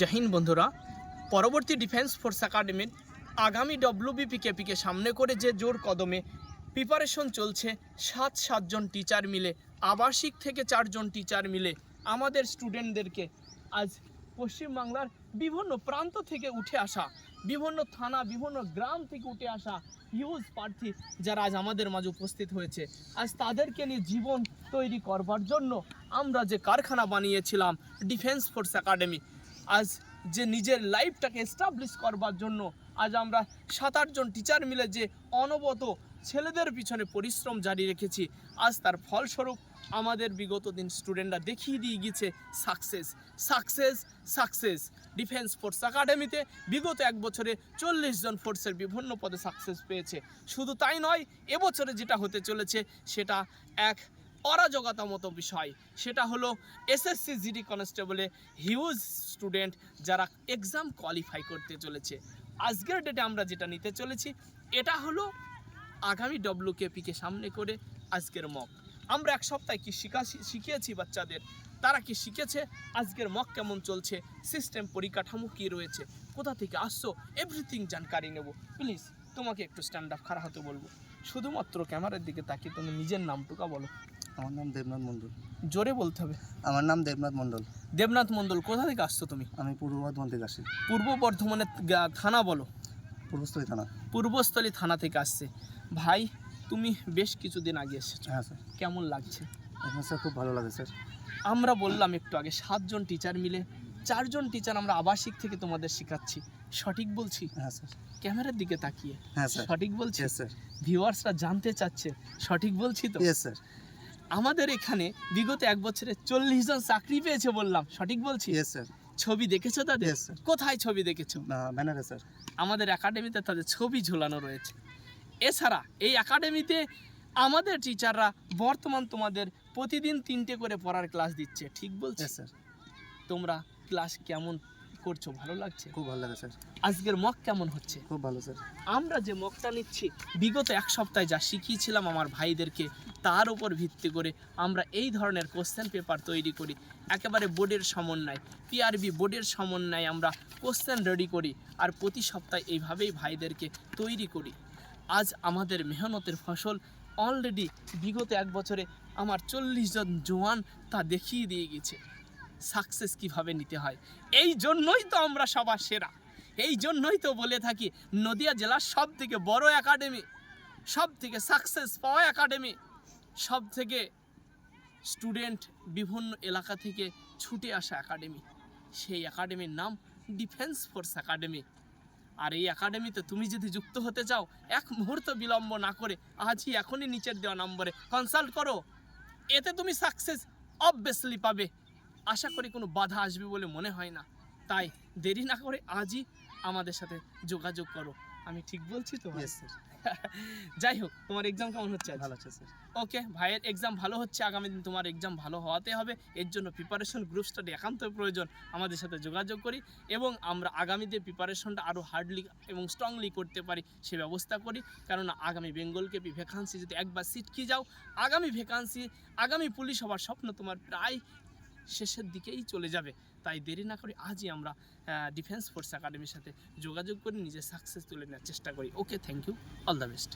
জাহিন বন্ধুরা। পরবর্তী defence force একাডেমির আগামী ডব্লিউবিপিকেপিকে সামনে করে যে জোর কদমে প্রিপারেশন চলছে, সাত সাতজন টিচার মিলে, আবাসিক থেকে চারজন টিচার মিলে আমাদের স্টুডেন্টদেরকে আজ পশ্চিমবাংলার বিভিন্ন প্রান্ত থেকে উঠে আসা, বিভিন্ন থানা, বিভিন্ন গ্রাম থেকে উঠে আসা হিউজ প্রার্থী যারা আজ আমাদের মাঝে উপস্থিত হয়েছে। আজ তাদেরকে নিয়ে জীবন তৈরি করবার জন্য আমরা যে কারখানা বানিয়েছিলাম ডিফেন্স ফোর্স একাডেমি আজ যে নিজের লাইফটাকে এস্টাবলিশ করবার জন্য আজ আমরা সাত আটজন টিচার মিলে যে অনবত ছেলেদের পিছনে পরিশ্রম জারি রেখেছি, আজ তার ফলস্বরূপ আমাদের বিগত দিন স্টুডেন্টরা দেখিয়ে দিয়ে গিয়েছে success success success defence force একাডেমিতে বিগত এক বছরে চল্লিশ জন ফোর্সের বিভিন্ন পদে সাকসেস পেয়েছে। শুধু তাই নয়, এবছরে যেটা হতে চলেছে, সেটা এক মতো বিষয়। সেটা হলো এসএসসি জিডি কনস্টেবলে হিউজ স্টুডেন্ট যারা এক্সাম কোয়ালিফাই করতে চলেছে। আজকের ডেটে আমরা যেটা নিতে চলেছি, এটা হলো আগামী ডব্লিউকেপিকে সামনে করে আজকের মক আমরা এক সপ্তাহে কি শিখা শিখিয়েছি বাচ্চাদের? তারা কি শিখেছে? আজকের মক কেমন চলছে? সিস্টেম পরিকাঠামো কী রয়েছে? কোথা থেকে আসছো? এভরিথিং জানকারি নেব। প্লিজ তোমাকে একটু স্ট্যান্ড আপ খাড়া হতে বলব। শুধুমাত্র ক্যামেরার দিকে তাকিয়ে তুমি নিজের নামটুকা বলো। আমার নাম দেবনাথ মণ্ডল। জোরে বলতে হবে। আমার নাম দেবনাথ মণ্ডল। দেবনাথ মণ্ডল কোথা থেকে আসছো তুমি? আমি পূর্ব বর্ধমান থেকে আসি পূর্ব বর্ধমানের গা- থানা বলো। পূর্বস্থলী থানা। পূর্বস্থলী থানা থেকে আসছে। ভাই তুমি বেশ কিছুদিন আগে এসেছ। হ্যাঁ স্যার। কেমন লাগছে? এখন স্যার খুব ভালো লাগে স্যার। আমরা বললাম একটু আগে সাতজন টিচার মিলে চারজন টিচার আমরা আবাসিক থেকে তোমাদের শেখাচ্ছি। সঠিক বলছি? হ্যাঁ স্যার। ক্যামেরার দিকে তাকিয়ে। হ্যাঁ স্যার। সঠিক বলছি? স্যার ভিউয়ার্সরা জানতে চাচ্ছে সঠিক বলছি তো? স্যার আমাদের এখানে বিগত এক বছরে চল্লিশ জন চাকরি পেয়েছে বললাম। সঠিক বলছি? স্যার ছবি দেখেছ তাদের. কোথায় ছবি দেখেছ? ব্যানারে স্যার আমাদের একাডেমিতে তাদের ছবি ঝোলানো রয়েছে। এছাড়া এই একাডেমিতে আমাদের টিচাররা বর্তমান তোমাদের প্রতিদিন তিনটে করে পড়ার ক্লাস দিচ্ছে। ঠিক বলছে? স্যার তোমরা ক্লাস কেমন করছ? ভালো লাগছে? খুব ভালো লাগে স্যার। আজকের মক কেমন হচ্ছে? খুব ভালো স্যার। আমরা যে মকটা নিচ্ছি বিগত এক সপ্তাহে যা শিখিয়েছিলাম আমার ভাইদেরকে তার উপর ভিত্তি করে আমরা এই ধরনের কোশ্চেন পেপার তৈরি করি। একেবারে বোর্ডের সমন্বয় পিআরবি বোর্ডের সমন্বয়ে আমরা কোশ্চেন রেডি করি আর প্রতি সপ্তাহে এইভাবেই ভাইদেরকে তৈরি করি। আজ আমাদের মেহনতের ফসল অলরেডি বিগত এক বছরে আমার চল্লিশ জন জোয়ান তা দেখিয়ে দিয়ে গেছে। সাকসেস কীভাবে নিতে হয়? এই জন্যই তো আমরা সবার সেরা। এই জন্যই তো বলে থাকি, নদিয়া জেলার সব থেকে বড় একাডেমি সব থেকে সাকসেস পাওয়া একাডেমি সব থেকে স্টুডেন্ট বিভিন্ন এলাকা থেকে ছুটে আসা একাডেমি সেই একাডেমির নাম ডিফেন্স ফোর্স একাডেমি আর এই একাডেমিতে তুমি যদি যুক্ত হতে চাও, এক মুহূর্ত বিলম্ব না করে আজই এখনই নিচের দেওয়া নম্বরে কনসাল্ট করো। এতে তুমি সাকসেস অবভিয়াসলি পাবে। আশা করি কোনো বাধা আসবে বলে মনে হয় না। তাই দেরি না করে আজই আমাদের সাথে যোগাযোগ করো। আমি ঠিক বলছি তো? যাই হোক তোমার এক্সাম কেমন হচ্ছে ভালো আছে স্যার ওকে ভাইয়ের এক্সাম ভালো হচ্ছে আগামী দিন তোমার এক্সাম ভালো হওয়াতে হবে। এর জন্য প্রিপারেশন গ্রুপ স্টাডি একান্ত প্রয়োজন আমাদের সাথে যোগাযোগ করি এবং আমরা আগামী আগামীতে প্রিপারেশনটা আরও হার্ডলি এবং স্ট্রংলি করতে পারি সে ব্যবস্থা করি। কেননা আগামী বেঙ্গলকে ভ্যাকান্সি যদি একবার সিটকি যাও আগামী ভ্যাকান্সি আগামী পুলিশ হওয়ার স্বপ্ন তোমার প্রায় শেষের দিকেই চলে যাবে। তাই দেরি না করে আজই আমরা ডিফেন্স ফোর্স একাডেমির সাথে যোগাযোগ করে নিজের সাকসেস তুলে নেওয়ার চেষ্টা করি। Okay thank you all the best